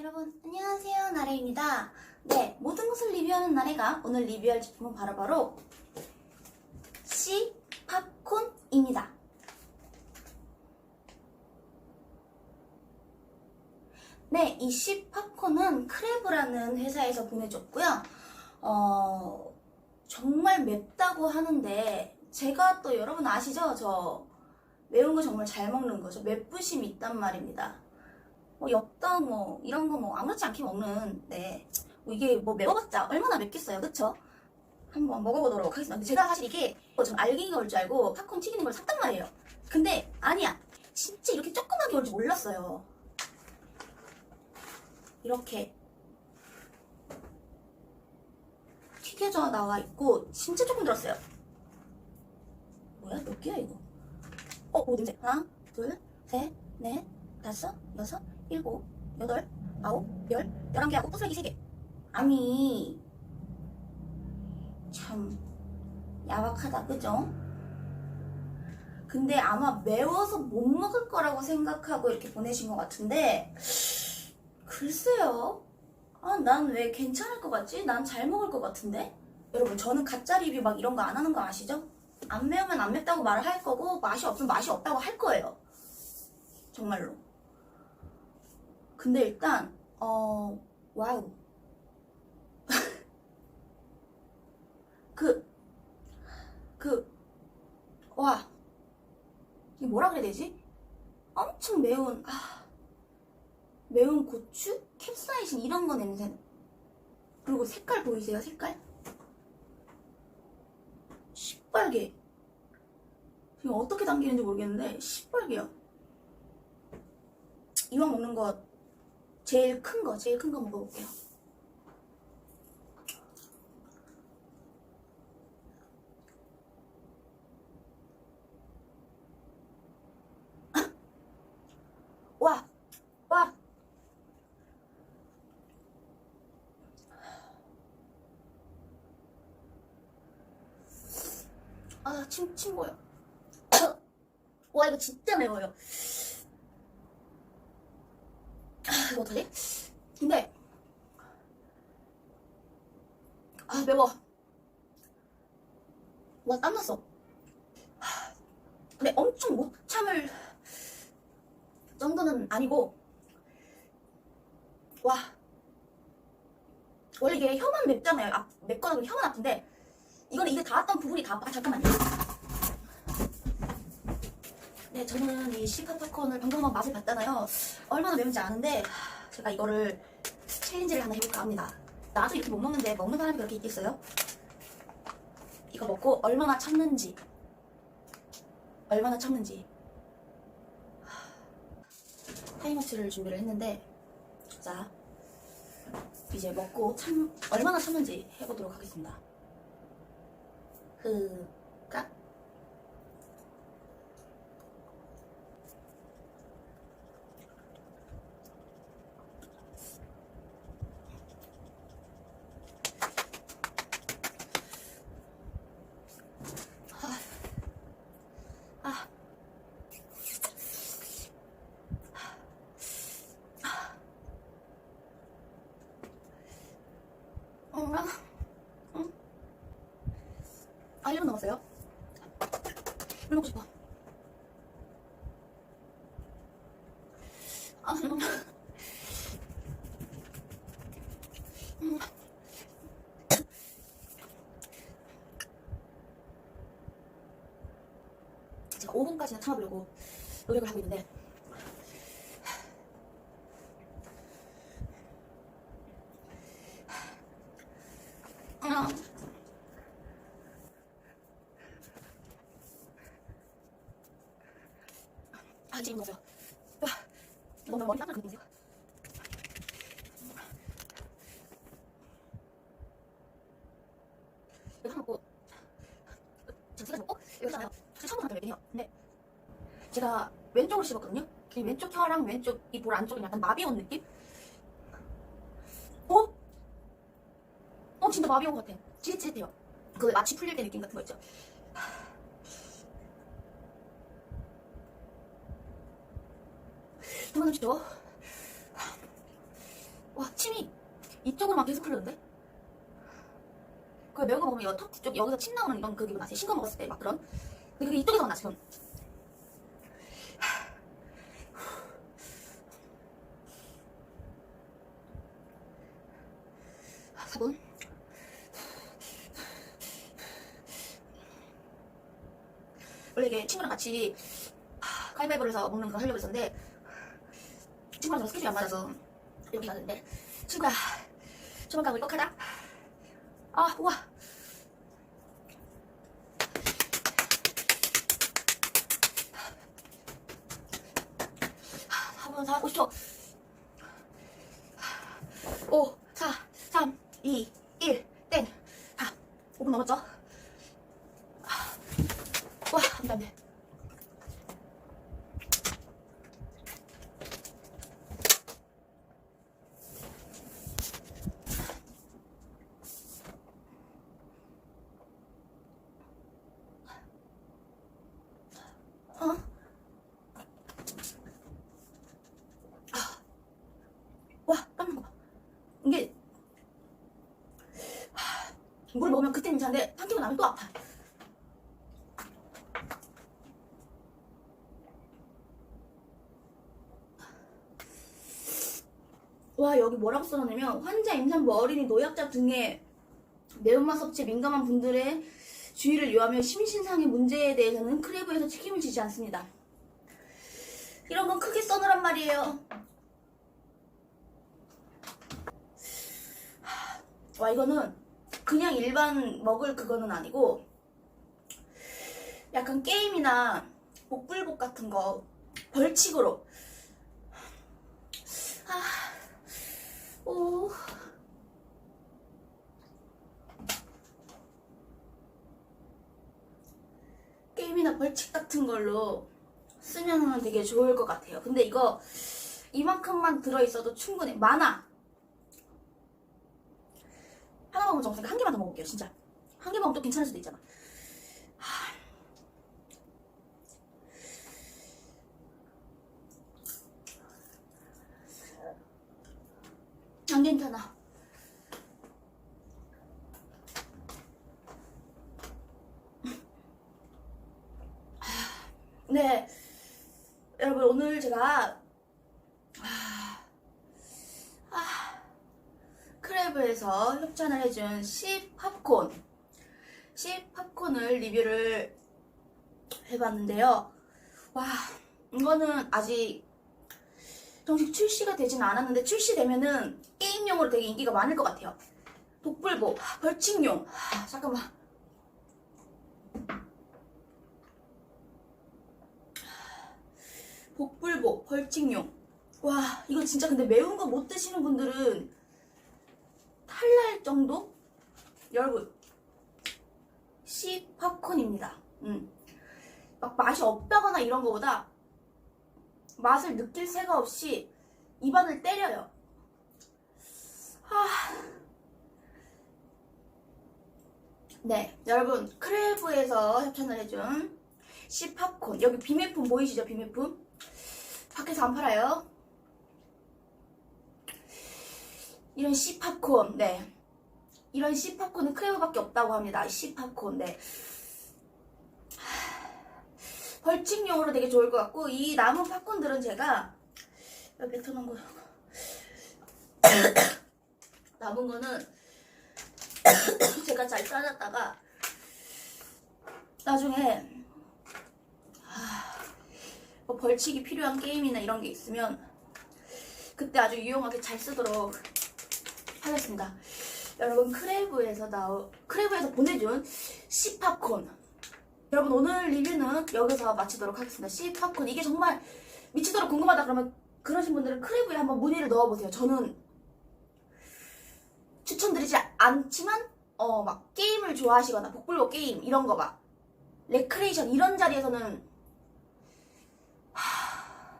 여러분 안녕하세요 나래입니다 네 모든 것을 리뷰하는 나래가 오늘 리뷰할 제품은 바로바로 C 팝콘입니다 네, 이 C 팝콘은 크랩이라는 회사에서 보내줬고요. 어, 정말 맵다고 하는데 제가 또 여러분 아시죠? 저 매운 거 정말 잘 먹는 거죠. 맵부심 있단 말입니다. 뭐 엽떡 뭐 이런 거 뭐 아무렇지 않게 먹는 네. 뭐 이게 뭐 매워봤자 얼마나 맵겠어요, 그쵸? 한번 먹어보도록 하겠습니다. 근데 제가 사실 이게 뭐좀 알갱이가 올 줄 알고 팝콘 튀기는 걸 샀단 말이에요. 근데 아니야. 진짜 이렇게 조그맣게 올 줄 몰랐어요. 이렇게 튀겨져 나와 있고 진짜 조금 들었어요. 뭐야? 몇 개야 이거? 어, 오 냄새. 하나, 둘, 셋, 넷, 다섯, 여섯, 일곱, 여덟, 아홉, 열, 열한 개 하고 부스러기 세 개. 아니, 참 야박하다, 그죠? 근데 아마 매워서 못 먹을 거라고 생각하고 이렇게 보내신 것 같은데, 글쎄요. 아, 난 왜 괜찮을 것 같지? 난 잘 먹을 것 같은데? 여러분, 저는 가짜 리뷰 막 이런 거 안 하는 거 아시죠? 안 매우면 안 맵다고 말을 할 거고, 맛이 없으면 맛이 없다고 할 거예요. 정말로. 근데 일단, 어, 와우. 그, 그, 와. 이게 뭐라 그래야 되지? 엄청 매운, 아, 매운 고추? 캡사이신 이런 거 냄새. 그리고 색깔 보이세요? 색깔? 시뻘게. 지금 어떻게 담기는지 모르겠는데, 시뻘게요. 이왕 먹는 거, 제일 큰 거, 제일 큰 거 먹어볼게요. 와! 와! 아, 침, 침 고요. 와, 이거 진짜 매워요. 아, 이거 어떡하지? 근데, 아, 매워. 와, 땀났어. 하, 근데 엄청 못 참을 정도는 아니고, 와. 원래 이게 혀만 맵잖아요. 아, 맵거나 혀만 아픈데, 이거는 이게 닿았던 부분이 다. 아, 잠깐만요. 네, 저는 이 시카 팝콘을 방금 한번 맛을 봤잖아요. 얼마나 매운지 아는데, 하, 제가 이거를 챌린지를 하나 해볼까 합니다. 나도 이렇게 못 먹는데 먹는 사람이 그렇게 있겠어요? 이거 먹고 얼마나 참는지. 얼마나 참는지. 타이머치를 준비를 했는데, 자, 이제 먹고 참, 얼마나 참는지 해보도록 하겠습니다. 흐까 아. 응, 아, 응. 아, 1분 남았어요. 물 먹고 싶어. 아, 음. 음. 제가 5분까지는 참아보려고 노력을 하고 있는데 아. 아, 지금. 와, 너무 머리 땀나 그러세요. 이거 먹고, 저 세가지 먹고, 있잖아요. 사실 처음 한테 먹긴 해요. 근데, 제가 왼쪽으로 씹었거든요? 그 왼쪽 혀랑 왼쪽 이볼 안쪽은 약간 마비 온 느낌? 어? 어, 진짜 마비 온것 같아. 찌릿찌릿해요. 그 마취 풀릴 때 느낌 같은 거 있죠? 잠깐만 주죠. 와, 침이 이쪽으로만 계속 흐르는데? 그 매운 거 먹으면 턱 뒤쪽 여기서 침 나오는 이런 그 기분 아세요? 신거 먹었을 때 막 그런. 근데 그게 이쪽에서 나 지금. 사본. 원래 이게 친구랑 같이 하, 가위바위보를 해서 먹는 거 하려고 했었는데 친구랑 저 스케줄이 안 맞아서 여기 가는데 친구야 조만간 울컥하다 아 우와. 한번 4, 50초 5, 4, 3, 2, 1, 땡. 다. 5분 넘었죠? 와, 안 돼, 안 돼. 어? 와, 땀난 거 봐. 이게 하, 물 먹으면 그때 괜찮은데 삼키고 나면 또 아파. 와 여기 뭐라고 써놨냐면 환자, 임산부, 어린이, 노약자 등의 매운맛 섭취에 민감한 분들의 주의를 요하며 심신상의 문제에 대해서는 크레브에서 책임을 지지 않습니다. 이런 건 크게 써놓으란 말이에요. 와 이거는 그냥 일반 먹을 그거는 아니고 약간 게임이나 복불복 같은 거 벌칙으로 아, 오. 게임이나 벌칙 같은 걸로 쓰면 되게 좋을 것 같아요. 근데 이거 이만큼만 들어있어도 충분해. 많아. 먹으면 정상 한 개만 더 먹을게요, 진짜. 한 개 먹으면 또 괜찮을 수도 있잖아. 하. 안 괜찮아. 네. 여러분, 오늘 제가, 아, 아, 크레브에서 협찬을 해준 씨 팝콘, 씨 팝콘을 리뷰를 해봤는데요. 와, 이거는 아직 정식 출시가 되진 않았는데 출시되면은 게임용으로 되게 인기가 많을 것 같아요. 독불복, 벌칙용. 아, 잠깐만. 복불복, 벌칙용. 와, 이거 진짜 근데 매운 거 못 드시는 분들은 탈날 정도? 여러분, 씨 팝콘입니다. 음. 막 맛이 없다거나 이런 거보다 맛을 느낄 새가 없이 입안을 때려요. 아. 네, 여러분 크레브에서 협찬을 해준 씨 팝콘 여기 비매품 보이시죠? 비매품 밖에서 안 팔아요. 이런 씨 팝콘, 네. 이런 씨 팝콘은 크레브밖에 없다고 합니다. 씨 팝콘, 네. 벌칙용으로 되게 좋을 것 같고 이 남은 팝콘들은 제가 여기 뱉어놓은 거 남은 거는 제가 잘 싸놨다가 나중에 아, 뭐 벌칙이 필요한 게임이나 이런 게 있으면 그때 아주 유용하게 잘 쓰도록 하겠습니다. 여러분 크레브에서 나오 크레브에서 보내준 씨 팝콘 여러분 오늘 리뷰는 여기서 마치도록 하겠습니다. 씨 팝콘 이게 정말 미치도록 궁금하다 그러면 그러신 분들은 크레브에 한번 문의를 넣어보세요. 저는 추천드리지 않지만 어 막 게임을 좋아하시거나 복불복 게임 이런 거 막 레크레이션 이런 자리에서는 하,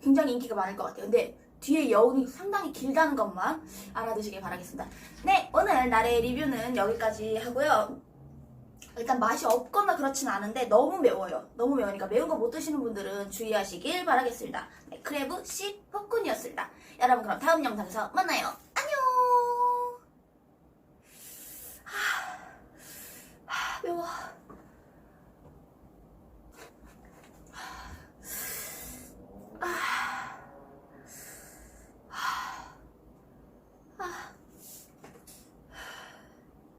굉장히 인기가 많을 것 같아요. 근데 뒤에 여운이 상당히 길다는 것만 알아두시길 바라겠습니다. 네, 오늘 나의 리뷰는 여기까지 하고요. 일단 맛이 없거나 그렇진 않은데 너무 매워요. 너무 매우니까 매운 거 못 드시는 분들은 주의하시길 바라겠습니다. 네, 크레브 씨 팝콘이었습니다. 여러분 그럼 다음 영상에서 만나요.